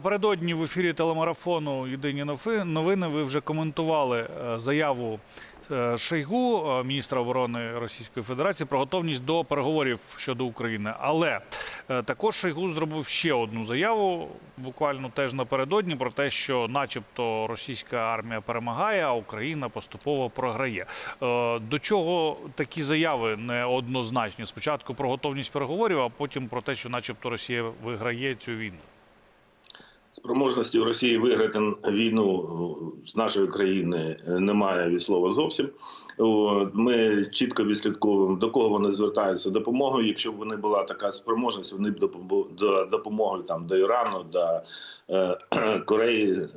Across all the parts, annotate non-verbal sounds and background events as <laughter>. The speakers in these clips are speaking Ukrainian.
Напередодні в ефірі телемарафону Єдині нови- новини ви вже коментували е, заяву е, Шойгу, е, міністра оборони Російської Федерації, про готовність до переговорів щодо України. Але також Шойгу зробив ще одну заяву, буквально теж напередодні, про те, що, начебто, російська армія перемагає, а Україна поступово програє. До чого такі заяви неоднозначні? Спочатку про готовність переговорів, а потім про те, що, начебто, Росія виграє цю війну. Спроможності Росії виграти війну з нашої країни немає від слова зовсім. Ми чітко відслідковуємо, до кого вони звертаються допомогою. Якщо б вони була така спроможність, вони б допомогли там до Ірану, до е, <clears throat> Кореї,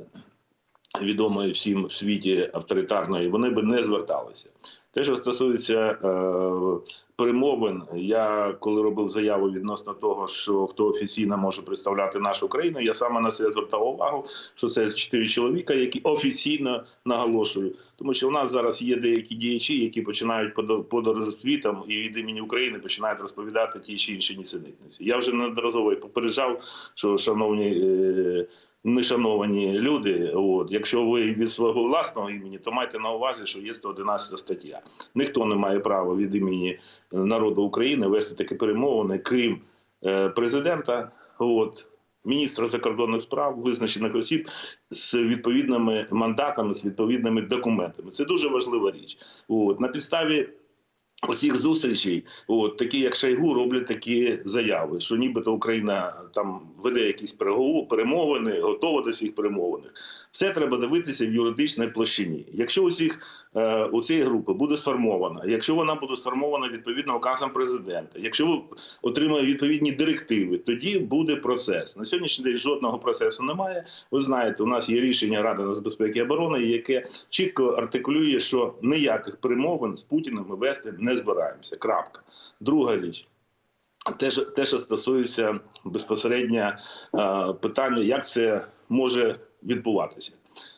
відомої всім в світі авторитарної, вони б не зверталися. Те, що стосується е, перемовин, я коли робив заяву відносно того, що хто офіційно може представляти нашу країну, я саме на це звертав увагу, що це чотири чоловіка, які офіційно наголошую, тому що у нас зараз є деякі діячі, які починають подо- подорож світом і від імені України починають розповідати ті чи інші нісенітниці. Я вже неодноразово попереджав, що шановні. Е, Нешановані люди, от якщо ви від свого власного імені, то майте на увазі, що є 111 стаття. Ніхто не має права від імені народу України вести такі перемовини, крім е, президента, от міністра закордонних справ, визначених осіб з відповідними мандатами, з відповідними документами. Це дуже важлива річ. От на підставі. Оцих зустрічей, от такі як Шойгу, роблять такі заяви, що нібито Україна там веде якісь перемовини, готова до цих перемовин. Все треба дивитися в юридичній площині. Якщо у цих е, у цієї групи буде сформована, якщо вона буде сформована відповідно указом президента, якщо отримає відповідні директиви, тоді буде процес. На сьогоднішній день жодного процесу немає. Ви знаєте, у нас є рішення Ради нацбезпеки і оборони, яке чітко артикулює, що ніяких перемовин з Путіним вести не збираємося. Крапка. Друга річ. Те, те, що стосується безпосередньо е, питання, як це може відбуватися.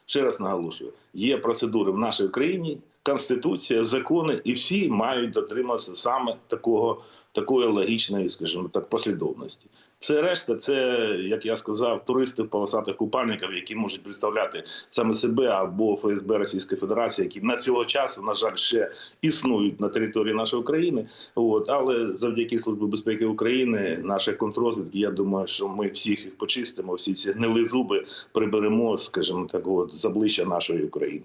Ще раз наголошую: є процедури в нашій країні, конституція, закони, і всі мають дотриматися саме такого, такої логічної, скажімо так, послідовності. Це решта, це як я сказав, туристи в полосатих купальниках, які можуть представляти саме себе або ФСБ Російської Федерації, які на цього часу, на жаль, ще існують на території нашої країни. От але завдяки службі безпеки України, нашій контррозвідки, я думаю, що ми всіх їх почистимо, всі ці гнили зуби приберемо, скажімо так, от з нашої України.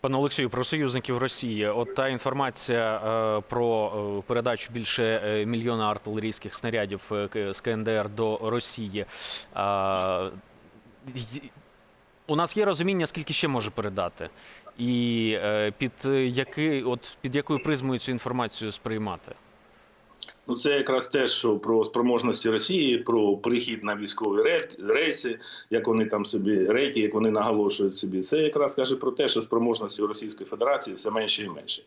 Пане Олексію, про союзників Росії. От та інформація е, про е, передачу більше е, мільйона артилерійських снарядів з КНДР до Росії. У нас є розуміння, скільки ще може передати, і під який, от під якою призмою цю інформацію сприймати. Ну, це якраз те, що про спроможності Росії, про прихід на військові ре- рейси, як вони там собі рейки, як вони наголошують собі. Це якраз каже про те, що спроможності Російської Федерації все менше і менше.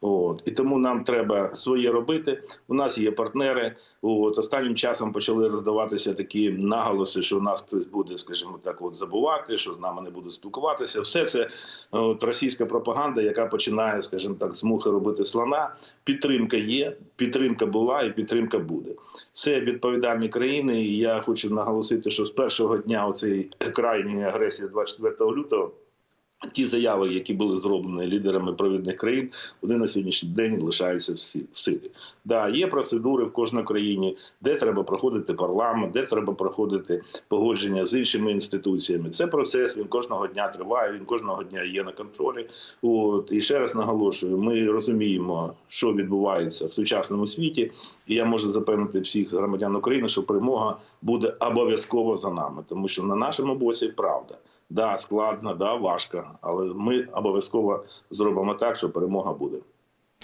От і тому нам треба своє робити. У нас є партнери. От останнім часом почали роздаватися такі наголоси, що у нас хтось буде, скажімо так, от забувати, що з нами не буде спілкуватися. Все це от, російська пропаганда, яка починає, скажімо так, з мухи робити слона. Підтримка є, підтримка була і підтримка буде. Це відповідальні країни. І я хочу наголосити, що з першого дня оцеї крайньої агресії 24 лютого. Ті заяви, які були зроблені лідерами провідних країн, вони на сьогоднішній день лишаються в силі. Да, є процедури в кожній країні, де треба проходити парламент, де треба проходити погодження з іншими інституціями. Це процес. Він кожного дня триває. Він кожного дня є на контролі. От і ще раз наголошую: ми розуміємо, що відбувається в сучасному світі, і я можу запевнити всіх громадян України, що перемога буде обов'язково за нами, тому що на нашому боці правда. Да, складно, да, важко, але ми обов'язково зробимо так, що перемога буде.